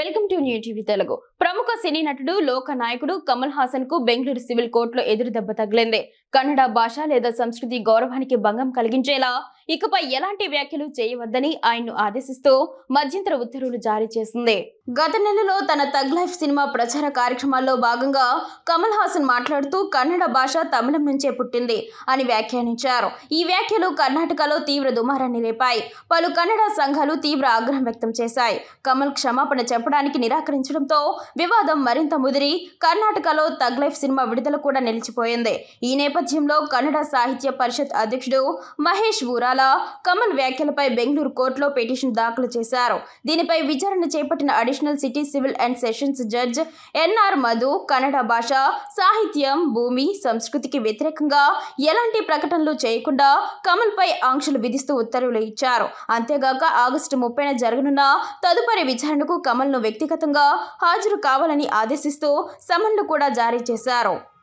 Welcome to new TV Telugu. ప్రముఖ సినీ నటుడు లోక నాయకుడు కమల్ హాసన్కు బెంగళూరు సివిల్ కోర్టులో ఎదురు దెబ్బ తగిలింది. కన్నడ భాష లేదా సంస్కృతి గౌరవానికి భంగం కలిగించేలా ఇకపై ఎలాంటి వ్యాఖ్యలు చేయవద్దని ఆయన్ను ఆదేశిస్తూ మధ్యంతర ఉత్తర్వులు జారీ చేసింది. గత నెలలో తన తగ్ లైఫ్ సినిమా ప్రచార కార్యక్రమాల్లో భాగంగా కమల్ హాసన్ మాట్లాడుతూ కన్నడ భాష తమిళం నుంచే పుట్టింది అని వ్యాఖ్యానించారు. ఈ వ్యాఖ్యలు కర్ణాటకలో తీవ్ర దుమారాన్ని రేపాయి పలు కన్నడ సంఘాలు తీవ్ర ఆగ్రహం వ్యక్తం చేశాయి. కమల్ క్షమాపణ చెప్పడానికి నిరాకరించడంతో వివాదం మరింత ముదిరి కర్ణాటకలో తగ్ లైఫ్ సినిమా విడుదల కూడా నిలిచిపోయింది. ఈ నేపథ్యంలో కన్నడ సాహిత్య పరిషత్ అధ్యక్షుడు మహేష్ ఊరాల కమల్ వ్యాఖ్యలపై బెంగళూరు కోర్టులో పిటిషన్ దాఖలు చేశారు. దీనిపై విచారణ చేపట్టిన additional city civil and sessions judge NR Madhu Kannada భాష సాహిత్యం భూమి సంస్కృతికి వ్యతిరేకంగా ఎలాంటి ప్రకటనలు చేయకుండా కమల్పై ఆంక్షలు విధిస్తూ ఉత్తర్వులు ఇచ్చారు. అంతేగాక ఆగస్టు ముప్పైన జరగనున్న తదుపరి విచారణకు కమల్ను వ్యక్తిగతంగా హాజరు కావాలని ఆదేశిస్తూ సమన్లు కూడా జారీ చేశారు.